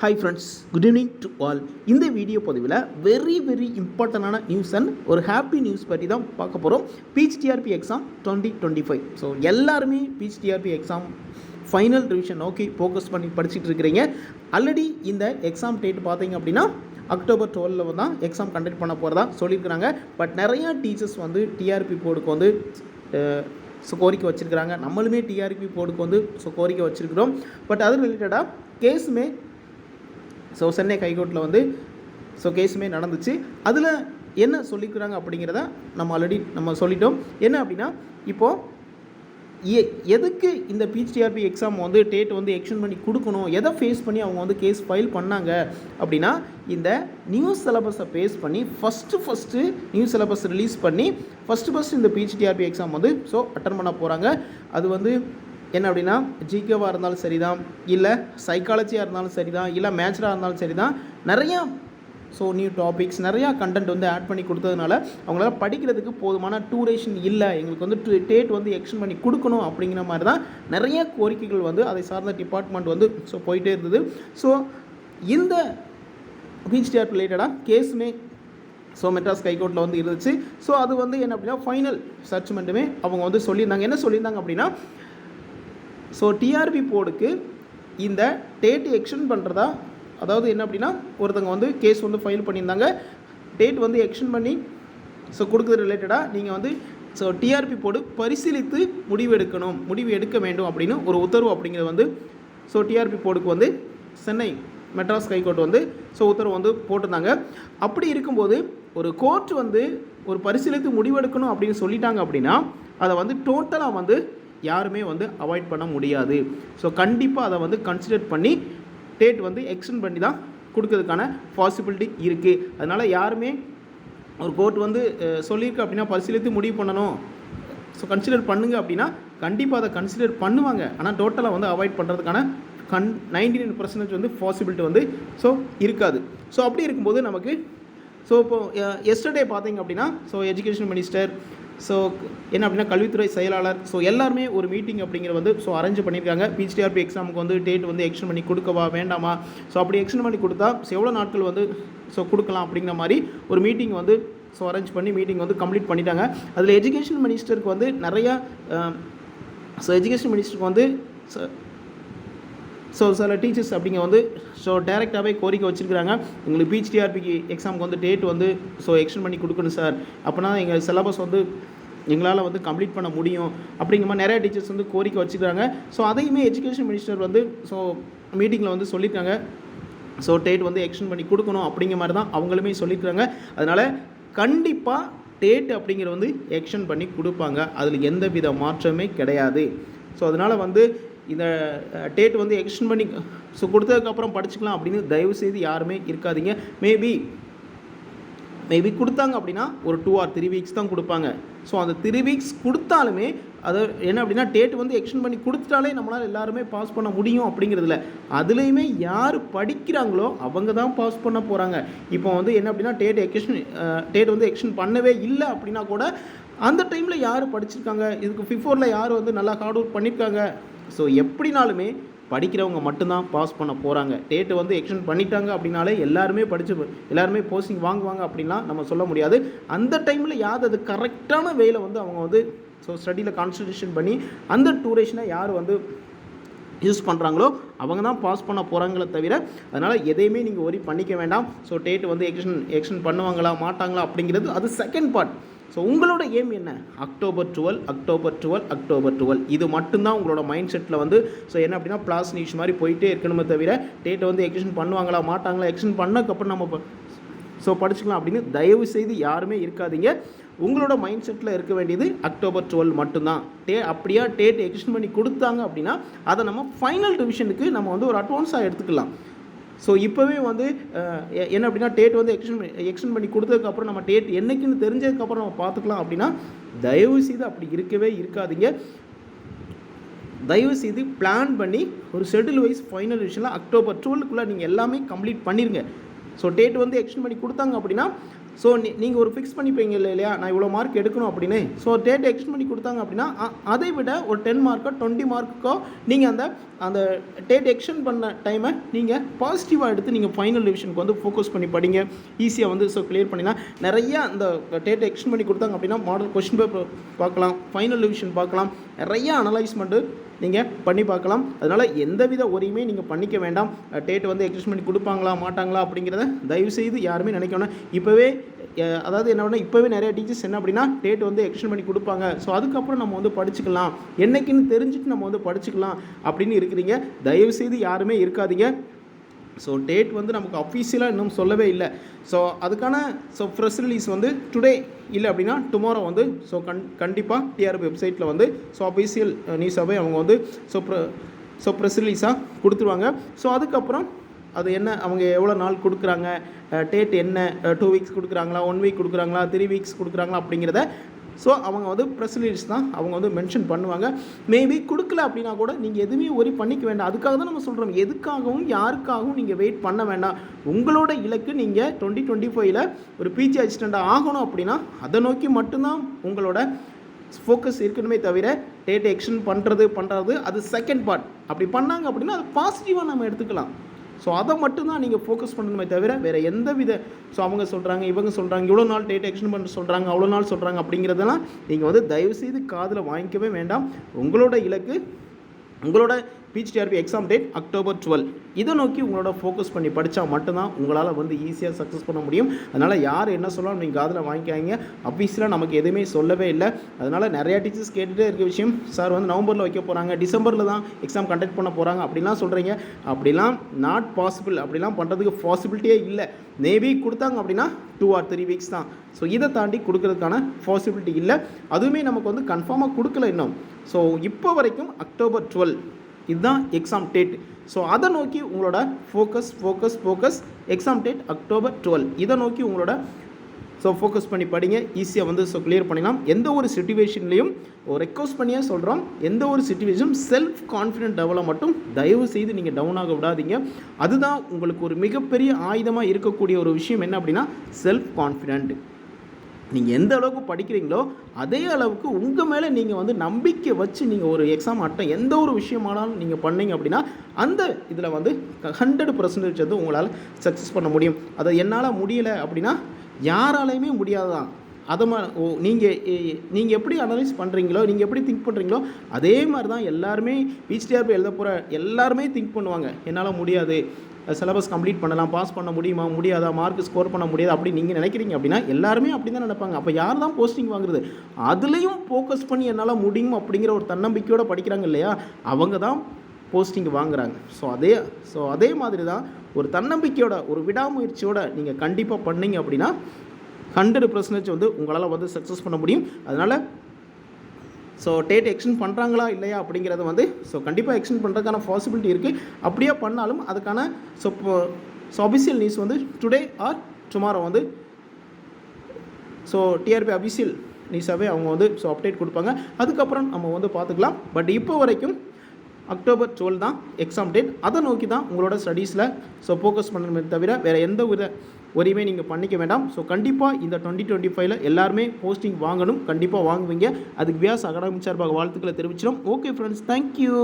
Hi friends good evening to all இந்த video பதிவில் very very இம்பார்ட்டண்டான நியூஸ் அண்ட் ஒரு ஹாப்பி நியூஸ் பற்றி தான் பார்க்க போகிறோம் PHDRB exam twenty twenty five so எல்லாருமே பிஹெச்டிஆர்பி எக்ஸாம் ஃபைனல் ரிவிஷன் நோக்கி ஃபோக்கஸ் பண்ணி படிச்சுட்டு இருக்கிறீங்க. ஆல்ரெடி இந்த எக்ஸாம் டேட் பார்த்தீங்க அப்படின்னா அக்டோபர் டுவெலில் தான் எக்ஸாம் கண்டக்ட் பண்ண போகிறதா சொல்லியிருக்கிறாங்க. பட் நிறையா டீச்சர்ஸ் வந்து டிஆர்பி போர்டுக்கு வந்து ஸோ கோரிக்கை வச்சுருக்கிறாங்க. நம்மளுமே டிஆர்பி போர்டுக்கு வந்து ஸோ கோரிக்கை வச்சுருக்கிறோம். பட் அது ரிலேட்டடாக கேஸுமே ஸோ சென்னை ஹைகோர்ட்டில் வந்து ஸோ கேஸுமே நடந்துச்சு. அதில் என்ன சொல்லிக்கிறாங்க அப்படிங்கிறத நம்ம ஆல்ரெடி நம்ம சொல்லிட்டோம். என்ன அப்படின்னா இப்போது எ எதுக்கு இந்த பிஹெச்டிஆர்பி எக்ஸாம் வந்து டேட் வந்து எக்ஸ்டன் பண்ணி கொடுக்கணும்? எதை ஃபேஸ் பண்ணி அவங்க வந்து கேஸ் ஃபைல் பண்ணாங்க? அப்படின்னா இந்த நியூ சிலபஸை பேஸ் பண்ணி first first new syllabus release பண்ணி ஃபஸ்ட்டு ஃபஸ்ட்டு இந்த பிஹெச்டிஆர்பி எக்ஸாம் வந்து ஸோ அட்டன் பண்ண போகிறாங்க அது வந்து என்ன அப்படின்னா ஜிகேவாக இருந்தாலும் சரி தான் இல்லை சைக்காலஜியாக இருந்தாலும் சரி தான் இல்லை மேட்சராக இருந்தாலும் சரி தான் நிறையா ஸோ நியூ டாபிக்ஸ் நிறையா கண்டென்ட் வந்து ஆட் பண்ணி கொடுத்ததுனால அவங்களால படிக்கிறதுக்கு போதுமான டூரேஷன் இல்லை. எங்களுக்கு வந்து டேட் வந்து எக்ஸ்டன் பண்ணி கொடுக்கணும் அப்படிங்கிற மாதிரி தான் நிறைய கோரிக்கைகள் வந்து அதை சார்ந்த டிபார்ட்மெண்ட் வந்து ஸோ போயிட்டே இருந்தது. ஸோ இந்த பிஹெச்டிஆர் ரிலேட்டடாக கேஸுமே ஸோ மெட்ராஸ் ஹைகோர்ட்டில் வந்து இருந்துச்சு. ஸோ அது வந்து என்ன அப்படின்னா ஃபைனல் சர்ச்மெண்ட்டுமே அவங்க வந்து சொல்லியிருந்தாங்க. என்ன சொல்லியிருந்தாங்க அப்படின்னா ஸோ டிஆர்பி போர்டுக்கு இந்த டேட் எக்ஸ்டெண்ட் பண்ணுறதா அதாவது என்ன அப்படின்னா ஒருத்தங்க வந்து கேஸ் வந்து ஃபைல் பண்ணியிருந்தாங்க. டேட் வந்து எக்ஸ்டெண்ட் பண்ணி ஸோ கொடுக்குறது ரிலேட்டடாக நீங்கள் வந்து ஸோ டிஆர்பி போர்டு பரிசீலித்து முடிவு எடுக்கணும் முடிவு எடுக்க வேண்டும் அப்படின்னு ஒரு உத்தரவு அப்படிங்கிறது வந்து ஸோ டிஆர்பி போர்டுக்கு வந்து சென்னை மெட்ராஸ் ஹைகோர்ட் வந்து ஸோ உத்தரவு வந்து போட்டிருந்தாங்க. அப்படி இருக்கும்போது ஒரு கோர்ட் வந்து ஒரு பரிசீலித்து முடிவெடுக்கணும் அப்படின்னு சொல்லிட்டாங்க அப்படின்னா அதை வந்து டோட்டலாக வந்து யாருமே வந்து அவாய்ட் பண்ண முடியாது. ஸோ கண்டிப்பாக அதை வந்து கன்சிடர் பண்ணி டேட் வந்து எக்ஸ்டெண்ட் பண்ணி தான் கொடுக்கறதுக்கான பாசிபிலிட்டி இருக்குது அதனால் யாருமே ஒரு கோர்ட் வந்து சொல்லியிருக்கு அப்படின்னா பரிசீலித்து முடிவு பண்ணணும். ஸோ கன்சிடர் பண்ணுங்க அப்படின்னா கண்டிப்பாக அதை கன்சிடர் பண்ணுவாங்க. ஆனால் டோட்டலாக வந்து அவாய்ட் பண்ணுறதுக்கான கன் நைன்டி நைன் பர்சன்டேஜ் வந்து பாசிபிலிட்டி வந்து ஸோ இருக்காது. ஸோ அப்படி இருக்கும்போது நமக்கு ஸோ இப்போது எஸ்டர்டே பார்த்தீங்க அப்படின்னா ஸோ எஜுகேஷன் மினிஸ்டர் ஸோ என்ன அப்படின்னா கல்வித்துறை செயலாளர். ஸோ எல்லாருமே ஒரு மீட்டிங் அப்படிங்கிற வந்து ஸோ அரேஞ்ச் பண்ணியிருக்காங்க. பிஹெச்டிஆர்பி எக்ஸாமுக்கு வந்து டேட் வந்து எக்ஸ்டன் பண்ணி கொடுக்கவா வேண்டாமா? ஸோ அப்படி எக்ஸ்டன் பண்ணி கொடுத்தா எவ்வளோ நாட்கள் வந்து ஸோ கொடுக்கலாம் அப்படிங்கிற மாதிரி ஒரு மீட்டிங் வந்து ஸோ அரேஞ்ச் பண்ணி மீட்டிங் வந்து கம்ப்ளீட் பண்ணிட்டாங்க. அதில் எஜுகேஷன் மினிஸ்டருக்கு வந்து நிறையா ஸோ எஜுகேஷன் மினிஸ்டருக்கு வந்து ச- ஸோ சில டீச்சர்ஸ் அப்படிங்க வந்து ஸோ டேரெக்டாகவே கோரிக்கை வச்சுருக்காங்க எங்களுக்கு பிஹெச்டிஆர்பிக்கு எக்ஸாமுக்கு வந்து டேட் வந்து ஸோ எக்ஸ்டெண்ட் பண்ணி கொடுக்கணும் சார் அப்போனா எங்கள் சிலபஸ் வந்து எங்களால் வந்து கம்ப்ளீட் பண்ண முடியும். அப்படிங்கிற மாதிரி நிறைய டீச்சர்ஸ் வந்து கோரிக்கை வச்சுக்கிறாங்க ஸோ அதையுமே எஜுகேஷன் மினிஸ்டர் வந்து ஸோ மீட்டிங்கில் வந்து சொல்லியிருக்காங்க ஸோ டேட் வந்து எக்ஸ்டெண்ட் பண்ணி கொடுக்கணும் அப்படிங்கிற மாதிரி தான் அவங்களுமே சொல்லியிருக்காங்க அதனால் கண்டிப்பாக டேட் அப்படிங்கிற வந்து எக்ஸ்டெண்ட் பண்ணி கொடுப்பாங்க. அதில் எந்த வித மாற்றமே கிடையாது. ஸோ அதனால் வந்து இந்த டேட் வந்து எக்ஸ்டெண்ட் பண்ணி ஸோ கொடுத்ததுக்கப்புறம் படிச்சுக்கலாம் அப்படின்னு தயவு செய்து யாருமே இருக்காதீங்க. மேபி மேபி கொடுத்தாங்க அப்படின்னா ஒரு டூ ஆர் த்ரீ வீக்ஸ் தான் கொடுப்பாங்க. ஸோ அந்த த்ரீ வீக்ஸ் கொடுத்தாலுமே அது என்ன அப்படின்னா டேட் வந்து எக்ஸ்டெண்ட் பண்ணி கொடுத்துட்டாலே நம்மளால் எல்லாருமே பாஸ் பண்ண முடியும் அப்படிங்கிறதுல. அதுலேயுமே யார் படிக்கிறாங்களோ அவங்க தான் பாஸ் பண்ண போகிறாங்க இப்போ வந்து என்ன அப்படின்னா டேட் எக்ஸ்டன் டேட் வந்து எக்ஸ்டெண்ட் பண்ணவே இல்லை அப்படின்னா கூட அந்த டைமில் யார் படிச்சிருக்காங்க? இதுக்கு பிஃபோரில் யார் வந்து நல்லா ஹார்ட் ஒர்க் பண்ணியிருக்காங்க ஸோ எப்படினாலுமே படிக்கிறவங்க மட்டும்தான் பாஸ் பண்ண போகிறாங்க டேட்டு வந்து எக்ஸ்டெண்ட் பண்ணிட்டாங்க அப்படின்னாலே எல்லாருமே படித்து எல்லாருமே போஸ்டிங் வாங்குவாங்க அப்படின்லாம் நம்ம சொல்ல முடியாது. அந்த டைமில் யார் அது கரெக்டான வேலை வந்து அவங்க வந்து ஸோ ஸ்டடியில் கான்சன்ட்ரேஷன் பண்ணி அந்த டூரேஷனை யார் வந்து யூஸ் பண்ணுறாங்களோ அவங்க தான் பாஸ் பண்ண போகிறாங்களே தவிர அதனால் எதையுமே நீங்கள் ஒரி பண்ணிக்க வேண்டாம். ஸோ டேட் வந்து எக்ஸ்டன் எக்ஸ்டன் பண்ணுவாங்களா மாட்டாங்களா அப்படிங்கிறது அது செகண்ட் பார்ட் ஸோ உங்களோட எய்ம் என்ன? October twelve October twelve October twelve இது மட்டும்தான் உங்களோட மைண்ட் செட்டில் வந்து ஸோ என்ன அப்படின்னா பிளாஸ் நியூஸ் மாதிரி போயிட்டே இருக்கணுமே தவிர டேட்டை வந்து எக்ஸ்டென்ட் பண்ணுவாங்களா மாட்டாங்களா எக்ஸ்டென்ட் பண்ணக்கப்புறம் நம்ம ஸோ படிச்சுக்கலாம் அப்படின்னு தயவு செய்து யாருமே இருக்காதீங்க. உங்களோட மைண்ட் செட்டில் இருக்க வேண்டியது அக்டோபர் டுவெல் மட்டும்தான். டே அப்படியா டேட் எக்ஸ்டெண்ட் பண்ணி கொடுத்தாங்க அப்படின்னா அதை நம்ம ஃபைனல் ரிவிஷனுக்கு நம்ம வந்து ஒரு அட்வான்ஸாக எடுத்துக்கலாம். ஸோ இப்போவே வந்து என்ன அப்படின்னா டேட் வந்து எக்ஸ்டென் பண்ணி எக்ஸ்டென்ட் பண்ணி கொடுத்ததுக்கப்புறம் நம்ம டேட் என்னைக்குன்னு தெரிஞ்சதுக்கப்புறம் நம்ம பார்த்துக்கலாம் அப்படின்னா தயவு செய்து அப்படி இருக்கவே இருக்காதீங்க. தயவு செய்து பிளான் பண்ணி ஒரு ஷெட்யூல் வைஸ் ஃபைனல் விஷயம்லாம் அக்டோபர் டுவெல்க்குள்ளே நீங்கள் எல்லாமே கம்ப்ளீட் பண்ணிடுங்க ஸோ டேட் வந்து எக்ஸ்டெண்ட் பண்ணி கொடுத்தாங்க அப்படின்னா ஸோ நீ நீங்கள் ஒரு ஃபிக்ஸ் பண்ணிப்பீங்க இல்லையா? நான் இவ்வளோ மார்க் எடுக்கணும் அப்படின்னு. ஸோ டேட் எக்ஸ்ட் பண்ணி கொடுத்தாங்க அப்படின்னா அதை விட ஒரு டென் மார்க்கோ டுவெண்ட்டி மார்க்குக்கோ நீங்கள் அந்த அந்த டேட் எக்ஸ்டெண்ட் பண்ண டைமை நீங்கள் பாசிட்டிவாக எடுத்து நீங்கள் ஃபைனல் டிவிஷனுக்கு வந்து ஃபோக்கஸ் பண்ணி படிங்க. ஈஸியாக வந்து ஸோ கிளியர் பண்ணிடலாம் நிறைய அந்த டேட் எக்ஸ்டெண்ட் பண்ணி கொடுத்தாங்க அப்படின்னா மாடல் கொஷின் பேப்பர் பார்க்கலாம் ஃபைனல் டிவிஷன் பார்க்கலாம். நிறைய அனலைஸ்மெண்ட்டு நீங்கள் பண்ணி பார்க்கலாம். அதனால் எந்தவித ஒரையுமே நீங்கள் பண்ணிக்க வேண்டாம். டேட் வந்து எக்ஸ்டெண்ட் பண்ணி கொடுப்பாங்களா மாட்டாங்களா அப்படிங்கிறத தயவுசெய்து யாருமே நினைக்க இப்போவே அதாவது என்ன பண்ணால் இப்போவே நிறைய டீச்சர்ஸ் என்ன அப்படின்னா டேட் வந்து எக்ஸ்டெண்ட் பண்ணி கொடுப்பாங்க. ஸோ அதுக்கப்புறம் நம்ம வந்து படிச்சுக்கலாம். என்னைக்குன்னு தெரிஞ்சுட்டு நம்ம வந்து படிச்சுக்கலாம் அப்படின்னு இருக்கிறீங்க. தயவுசெய்து யாருமே இருக்காதீங்க. ஸோ டேட் வந்து நமக்கு அஃபீஷியலாக இன்னும் சொல்லவே இல்லை. ஸோ அதுக்கான ஸோ ப்ரெஸ் ரிலீஸ் வந்து டுடே இல்லை அப்படின்னா டுமாரோ வந்து ஸோ கண் கண்டிப்பாக டிஆர்பி வெப்சைட்டில் வந்து ஸோ அஃபீஷியல் நியூஸாகவே அவங்க வந்து ஸோ ப்ர ஸோ ப்ரெஸ் ரிலீஸாக கொடுத்துருவாங்க. ஸோ அதுக்கப்புறம் அது என்ன அவங்க எவ்வளோ நாள் கொடுக்குறாங்க uh, டேட் என்ன uh, டூ வீக்ஸ் கொடுக்குறாங்களா ஒன் வீக் கொடுக்குறாங்களா த்ரீ வீக்ஸ் கொடுக்குறாங்களா அப்படிங்கிறத ஸோ அவங்க வந்து ப்ரெஸ் ரிலீஸ் தான். அவங்க வந்து மென்ஷன் பண்ணுவாங்க. மேபி கொடுக்கல அப்படின்னா கூட நீங்கள் எதுவுமே ஒரி பண்ணிக்க வேண்டாம். அதுக்காக தான் நம்ம சொல்கிறோம் எதுக்காகவும் யாருக்காகவும் நீங்கள் வெயிட் பண்ண வேண்டாம். உங்களோட இலக்கு நீங்கள் டுவெண்ட்டி டுவெண்ட்டி ஃபைவ்ல ஒரு பிஜி அசிஸ்டண்ட்டாக ஆகணும் அப்படின்னா அதை நோக்கி மட்டும்தான் உங்களோட ஃபோக்கஸ் இருக்கணுமே தவிர டேட் எக்ஷன் பண்ணுறது பண்ணுறது அது செகண்ட் பார்ட் அப்படி பண்ணாங்க அப்படின்னா அது பாசிட்டிவாக நம்ம எடுத்துக்கலாம். ஸோ அதை மட்டும்தான் நீங்கள் ஃபோக்கஸ் பண்ணணுமே தவிர வேறு எந்த வித ஸோ அவங்க சொல்கிறாங்க இவங்க சொல்கிறாங்க இவ்வளோ நாள் டேட் எக்ஸ்டெண்ட் பண்ண சொல்கிறாங்க அவ்வளோ நாள் சொல்கிறாங்க அப்படிங்கிறதெல்லாம் நீங்கள் வந்து தயவுசெய்து காதில் வாங்கிக்கவே வேண்டாம். உங்களோட இலக்கு உங்களோட P H TRB exam date October twelve இதை நோக்கி உங்களோட ஃபோக்கஸ் பண்ணி படித்தா மட்டும்தான் உங்களால் வந்து ஈஸியாக சக்ஸஸ் பண்ண முடியும். அதனால் யார் என்ன சொல்லலாம் நீங்கள் காதில் வாங்கிக்காங்க அஃபீஸில் நமக்கு எதுவுமே சொல்லவே இல்லை. அதனால் நிறையா டீச்சர்ஸ் கேட்டுகிட்டே இருக்க விஷயம். சார் வந்து நவம்பரில் வைக்க போகிறாங்க டிசம்பரில் தான் எக்ஸாம் கண்டக்ட் பண்ண போகிறாங்க அப்படிலாம் சொல்கிறீங்க அப்படிலாம் நாட் பாசிபிள் அப்படிலாம் பண்ணுறதுக்கு பாசிபிலிட்டியே இல்லை. மேபி கொடுத்தாங்க அப்படின்னா டூ ஆர் த்ரீ வீக்ஸ் தான். ஸோ இதை தாண்டி கொடுக்கறதுக்கான பாசிபிலிட்டி இல்லை. அதுவுமே நமக்கு வந்து கன்ஃபார்மாக கொடுக்கல இன்னும். ஸோ இப்போ வரைக்கும் அக்டோபர் டுவெல் இதுதான் எக்ஸாம் டேட் ஸோ அதை நோக்கி உங்களோட focus focus focus exam date October twelve இதை நோக்கி உங்களோட ஸோ ஃபோக்கஸ் பண்ணி படிங்க. ஈஸியாக வந்து ஸோ கிளியர் பண்ணிடலாம். எந்த ஒரு சுச்சுவேஷன்லையும் ரெக்வஸ்ட் பண்ணியே சொல்கிறோம் எந்த ஒரு சுச்சுவேஷனும் செல்ஃப் கான்ஃபிடென்ட் டெவலப் மட்டும் தயவு செய்து நீங்கள் டவுன் ஆக விடாதீங்க. அதுதான் உங்களுக்கு ஒரு மிகப்பெரிய ஆயுதமாக இருக்கக்கூடிய ஒரு விஷயம் என்ன அப்படின்னா செல்ஃப் கான்ஃபிடென்ட் நீங்கள் எந்த அளவுக்கு படிக்கிறீங்களோ அதே அளவுக்கு உங்கள் மேலே நீங்கள் வந்து நம்பிக்கை வச்சு நீங்கள் ஒரு எக்ஸாம் அட்டை எந்த ஒரு விஷயமானாலும் நீங்கள் பண்ணீங்க அப்படின்னா அந்த இதில் வந்து ஹண்ட்ரட் பர்சன்டேஜ் வந்து உங்களால் சக்ஸஸ் பண்ண முடியும். அதை என்னால் முடியலை அப்படின்னா யாராலையுமே முடியாதுதான். அதை மா ஓ நீங்கள் நீங்கள் எப்படி அனலைஸ் பண்ணுறீங்களோ நீங்கள் எப்படி திங்க் பண்ணுறீங்களோ அதே மாதிரி தான் எல்லாருமே பிஹெச்டிஆர்பி எழுத போகிற எல்லாருமே திங்க் பண்ணுவாங்க. என்னால் முடியாது. சிலபஸ் கம்ப்ளீட் பண்ணலாம் பாஸ் பண்ண முடியுமா முடியாதா மார்க் ஸ்கோர் பண்ண முடியாது அப்படி நீங்கள் நினைக்கிறீங்க அப்படின்னா எல்லாருமே அப்படி தான் நினைப்பாங்க. அப்போ யார் தான் போஸ்டிங் வாங்குறது? அதுலேயும் ஃபோக்கஸ் பண்ணி என்னால் முடியும் அப்படிங்கிற ஒரு தன்னம்பிக்கையோடு படிக்கிறாங்க இல்லையா? அவங்க தான் போஸ்டிங் வாங்குறாங்க. ஸோ அதே ஸோ அதே மாதிரி தான் ஒரு தன்னம்பிக்கையோட ஒரு விடாமுயற்சியோட நீங்கள் கண்டிப்பாக பண்ணீங்க அப்படின்னா ஹண்ட்ரட் பர்சன்டேஜ் வந்து உங்களால் வந்து சக்ஸஸ் பண்ண முடியும். அதனால் ஸோ டேட் எக்ஸ்டெண்ட் பண்ணுறாங்களா இல்லையா அப்படிங்கிறது வந்து ஸோ கண்டிப்பாக எக்ஸ்டெண்ட் பண்ணுறதுக்கான பாசிபிலிட்டி இருக்குது அப்படியே பண்ணாலும் அதுக்கான ஸோ ஸோ அபிஷியல் நியூஸ் வந்து டுடே ஆர் டுமாரோ வந்து so T R B official நியூஸாகவே அவங்க வந்து ஸோ அப்டேட் கொடுப்பாங்க. அதுக்கப்புறம் நம்ம வந்து பார்த்துக்கலாம். பட் இப்போ வரைக்கும் அக்டோபர் டுவெல் தான் எக்ஸாம் டேட் அதை நோக்கி தான் உங்களோட ஸ்டடீஸில் ஸோ ஃபோக்கஸ் பண்ணணுமே தவிர வேறு எந்த வித ஒருமே நீங்கள் பண்ணிக்க வேண்டாம். ஸோ கண்டிப்பாக இந்த டுவெண்ட்டி டுவெண்ட்டி ஃபைவ்ல எல்லாருமே போஸ்டிங் வாங்கணும். கண்டிப்பாக வாங்குவீங்க. அதுக்கு வியாஸ் அகாடமி சார்பாக வாழ்த்துக்களை தெரிவிச்சிடும். Okay friends thank you